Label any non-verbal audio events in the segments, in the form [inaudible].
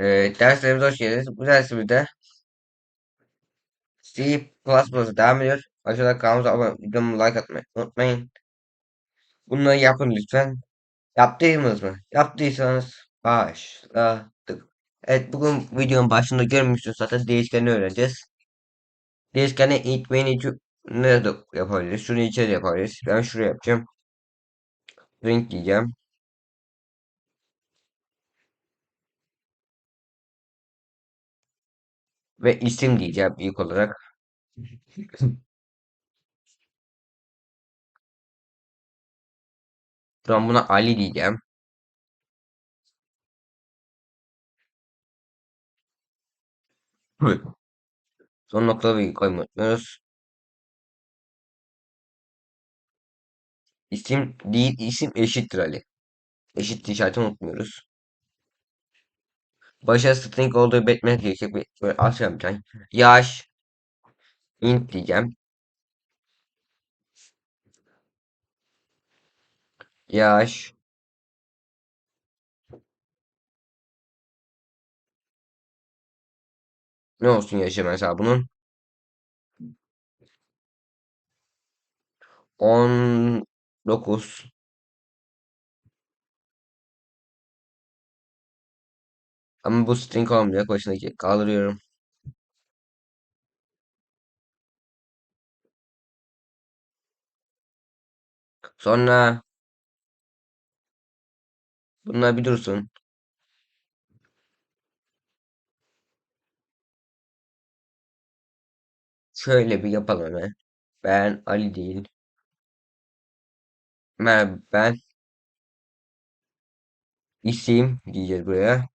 Ee, derslerimize hoş geldiniz. Bu dersimizde C++'a devam ediyor. Aşağıda kanalımıza abone videomu like atmayı unutmayın. Bunları yapın lütfen. Yaptınız mı? Yaptıysanız başladık. Evet bugün videonun başında görmüşsünüz zaten değişkenini öğreneceğiz. Değişkeni ve ikinci nerede yapabiliriz? Şunu içeri yapabiliriz. Ben şuraya yapacağım. Ring diyeceğim. Ve isim diyeceğim ilk olarak. Sonra buna Ali diyeceğim. Son noktada bir koymayı unutmuyoruz. İsim değil, isim eşittir Ali. Eşittir işaretini unutmuyoruz. Başa string olduğu belirtmek gerekecek. Bir- Böyle aşağı yapacağım. Yaş int diyeceğim. Yaş ne olsun yaşı mesela bunun? 19 ama bu string olmayacak. Başındaki kaldırıyorum. Sonra bunlar bir dursun. Şöyle bir yapalım hemen. Ben Ali değil. Merhaba ben isim diyeceğiz buraya.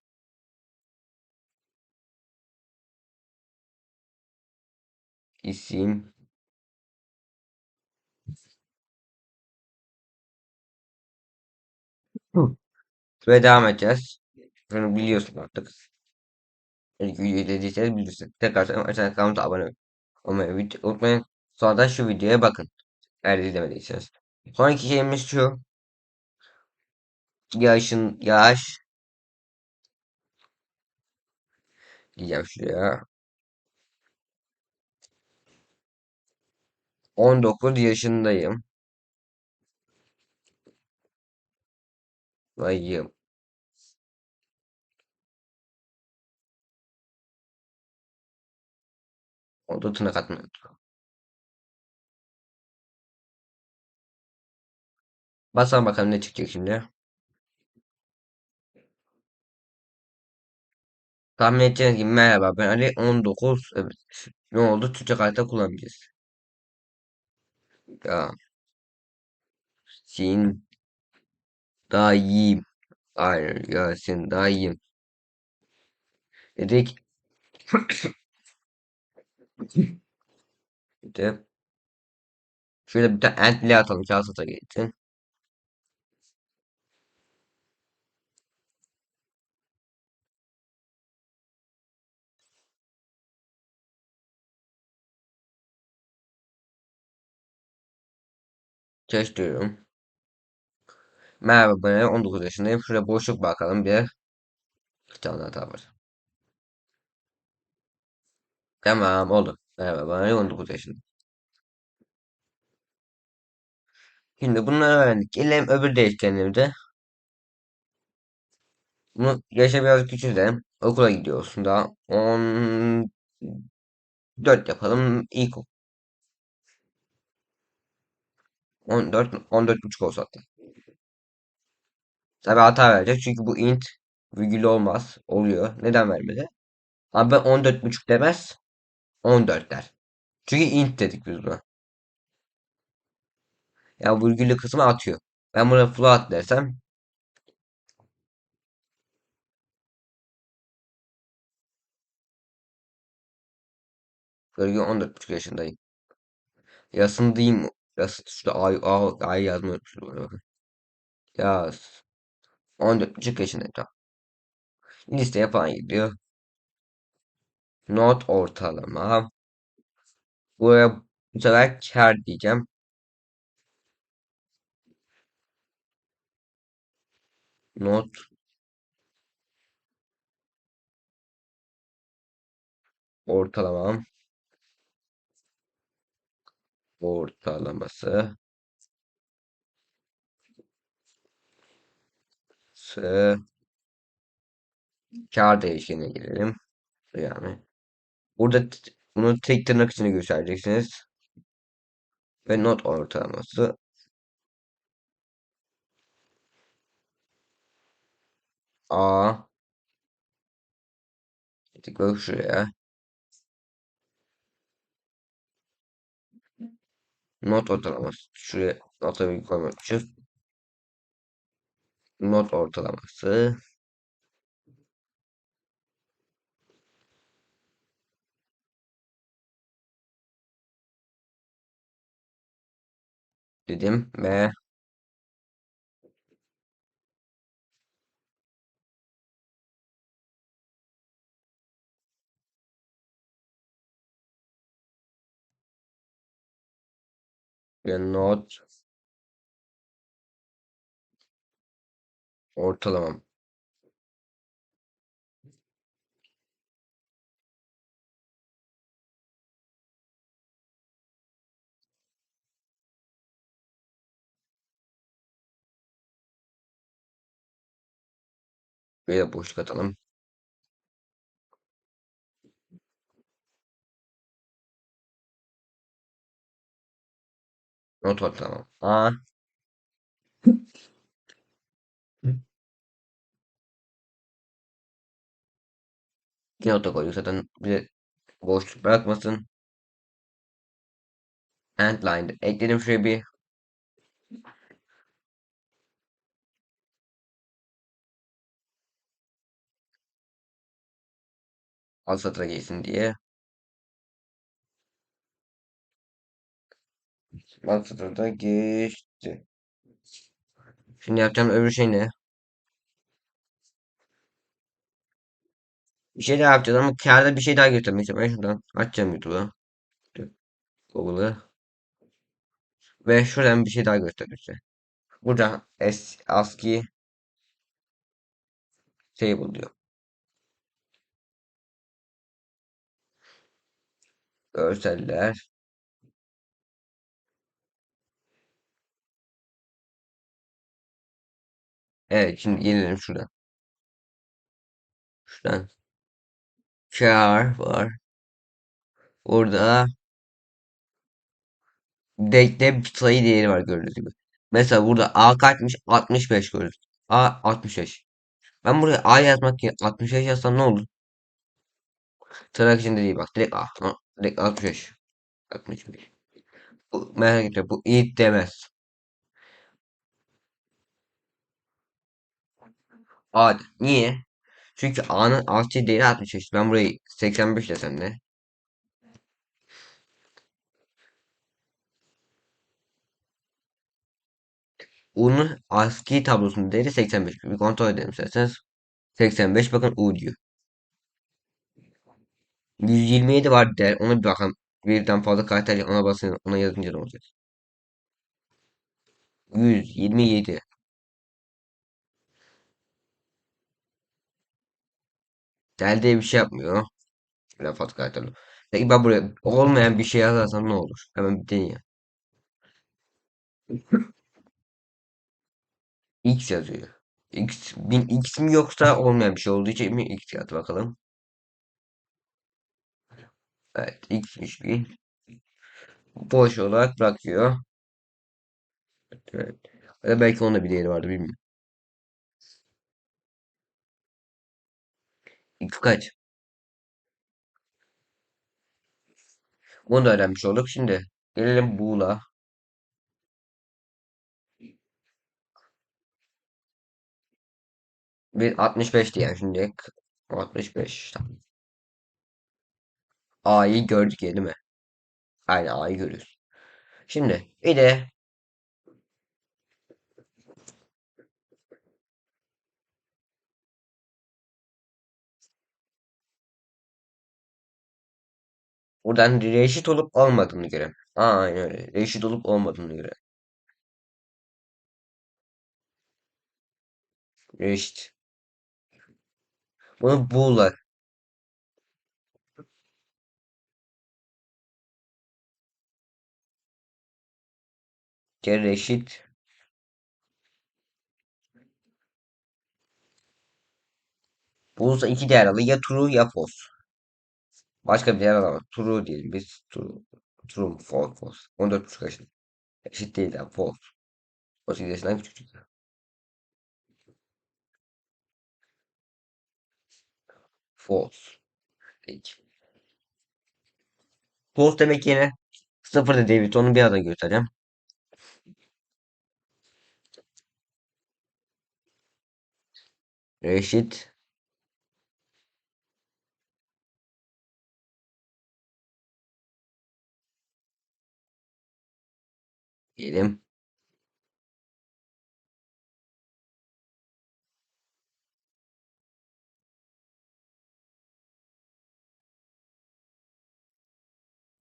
İsim Hı. ve devam edeceğiz. Bunu biliyorsun artık. İlk videoyu izlediyseniz bilirsiniz. Tekrar. Aşağıdan kanalımıza abone olmayı unutmayın. Sonra da şu videoya bakın. Eğer izlemediyseniz. Sonraki şeyimiz şu. Yaşın yaş diyeceğim şuraya. 19 yaşındayım. Vayım. Onu tırnak atmayı Basalım bakalım ne çıkacak şimdi. Tahmin edeceğiniz gibi merhaba ben Ali 19. Evet. Ne oldu? Türkçe kartı kullanmayacağız. Ya. Sin dayım. Aynen Yasin dayım. Dedik. [coughs] Bir de şöyle bir tane entli atalım. Kağıt geçsin. Çalıştırıyorum. Merhaba ben 19 yaşındayım. Şuraya boşluk bakalım bir. Bir tane hata var. Tamam oldu. Merhaba ben 19 yaşındayım. Şimdi bunları öğrendik. Gelelim öbür değişkenlerimize. Bunu yaşa biraz küçültelim. Okula gidiyorsun daha. 14 yapalım. İlk 14 14 buçuk olsa hatta. Tabi hata verecek çünkü bu int virgül olmaz. Oluyor. Neden vermedi? Abi ben 14 buçuk demez. 14 der. Çünkü int dedik biz buna. Ya virgüllü kısmı atıyor. Ben buna float dersem Görüyor 14 buçuk yaşındayım. Yasın Yas şurada ay, ay, ay yazmayı unutmuşum. Bakın. Yaz. 14 buçuk yaşındayım. Tamam. Listeye falan gidiyor. Not ortalama. Buraya bu sefer char diyeceğim. Not ortalamam ortalaması sı kar değişkenine girelim. Yani burada bunu tek tırnak içinde göstereceksiniz. Ve not ortalaması A tıkla şuraya. Not ortalaması. Şuraya nota bir koymak için. Not ortalaması. Dedim ve not ortalamam. Böyle boşluk atalım. Not ortalamam. A. İki [laughs] nota koyduk zaten bize boşluk bırakmasın. Endline ekledim şuraya bir alt satıra geçsin diye. Alt satırda geçti. Şimdi yapacağım öbür şey ne? Bir şey daha yapacağız ama kârda bir şey daha göstermek istiyorum. Ben şuradan açacağım YouTube'u. Google'ı. Ve şuradan bir şey daha göstereceğim. Burada es ASCII şey buluyor. Görseller. Evet şimdi gelelim şuradan. Şuradan. Char var. Burada Denkte bir sayı değeri var gördüğünüz gibi. Mesela burada A kaçmış? 65 görürüz. A 65. Ben buraya A yazmak yerine 65 yazsam ne olur? Tırnak içinde değil bak. Direkt A. Direkt 65. 65. Bu, merak etme bu iyi demez. A. Niye? Çünkü A'nın asli değeri 65. Ben burayı 85 desem ne? U'nun ASCII tablosunun değeri 85. Bir kontrol edelim isterseniz. 85 bakın U diyor. 127 var der. Ona bir bakalım. Birden fazla karakter ona basın ona yazınca ne olacak? 127. Del diye bir şey yapmıyor. Birden fazla karakterli. Peki ben buraya olmayan bir şey yazarsam ne olur? Hemen bir deneyeyim. X yazıyor. X, bin X mi yoksa olmayan bir şey olduğu için mi X yazdı bakalım. Evet X'miş bir. Boş olarak bırakıyor. Evet. Ya belki onda bir değeri vardı bilmiyorum. X kaç? Onu da öğrenmiş olduk. Şimdi gelelim Buğla. Bir 65'ti yani şimdi 65. Tamam. A'yı gördük ya değil mi? Aynen A'yı görüyoruz. Şimdi bir de Buradan reşit olup olmadığını göre. Aynen öyle. Reşit olup olmadığını göre. Reşit. Bunu buğular. Gel reşit. Bulsa iki değer alır. Ya true ya false. Başka bir değer alamaz. True diyelim biz. True. True? False. False. 14.5 yaşında. Eşit değil ya. False. 18 yaşından küçük çıktı. False. Peki. False demek yine sıfır da David onu bir arada göstereceğim. Reşit. Diyelim.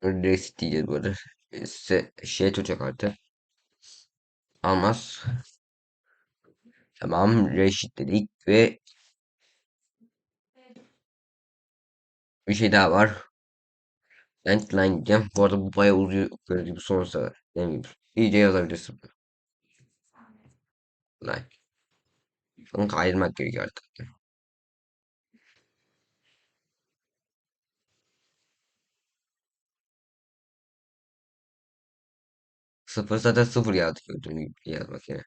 Reşit diyeceğiz bu arada. Size şey tutacak artık. Almaz. Tamam. Reşit dedik ve bir şey daha var. Endline diyeceğim. Bu arada bu bayağı uzuyor. Bir sonrası. Demeyeyim. İyice yazabilirsin. Line. Onu kaydırmak gerekiyor artık. Sıfır zaten sıfır yazdı gördüğün gibi yazmak yine.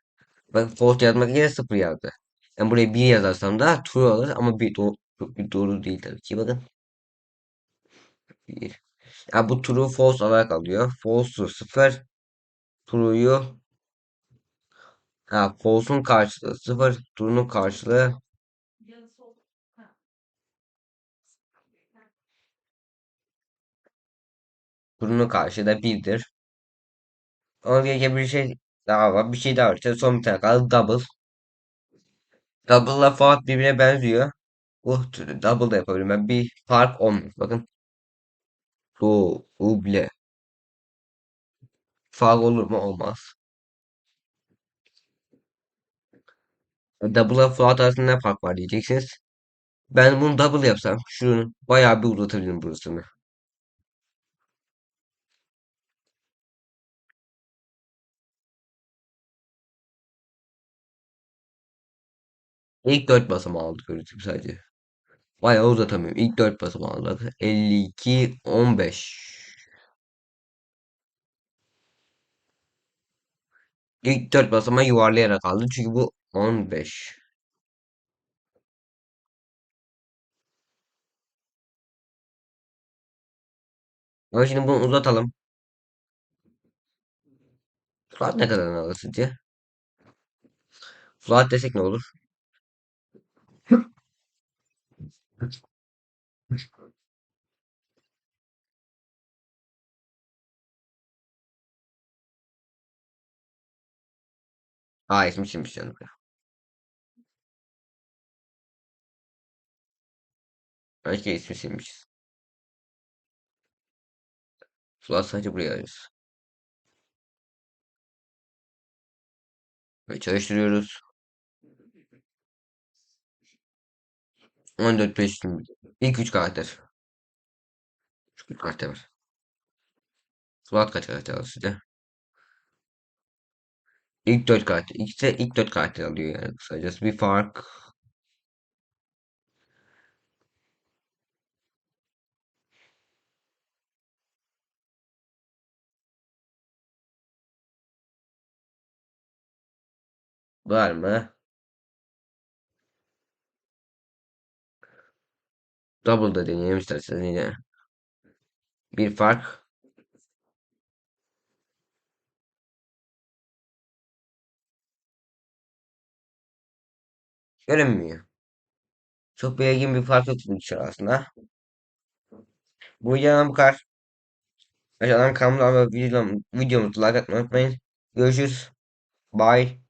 Bak false yazmak yine sıfır yazdı. Ben buraya bir yazarsam da true olur ama bir, doğru, bir doğru değil tabii ki. Bakın. Bir. Ya bu true false olarak alıyor. False'u sıfır. True'yu ha false'un karşılığı sıfır. True'nun karşılığı true'nun karşılığı da birdir. Ona gereken bir şey daha var. Bir şey daha var. İşte son bir tane kaldı. Double. Double'la Fuat birbirine benziyor. Türlü double da yapabilirim ben. Bir fark olmuyor. Bakın. Du, Fark olur mu? Olmaz. Double'la Fuat arasında ne fark var diyeceksiniz. Ben bunu double yapsam şunu bayağı bir uzatabilirim burasını. İlk 4 basamağı aldık öğretim sadece. Bayağı uzatamıyorum. İlk 4 basamağı aldık. 52, İlk 4 basamağı yuvarlayarak aldım. Çünkü bu 15. Ama şimdi bunu uzatalım. Flat ne kadar alır sizce? Flat desek ne olur? Aa ismi çizmiş canım. Belki ismi silmişiz. Flat sadece buraya alıyoruz. Ve çalıştırıyoruz. 14 5 İlk 3 karakter. Şu 3 karakter var. Flat kaç karakter alır sizce? İlk 4 karakter. İkisi ilk 4 karakter alıyor yani kısacası. Bir fark var mı? Double da deneyelim isterseniz yine. Bir fark. Görünmüyor. Çok belirgin bir fark yok bu dışarı aslında. Bu videodan bu kadar. Aşağıdan kanalıma ve videomuzu like atmayı unutmayın. Görüşürüz. Bye.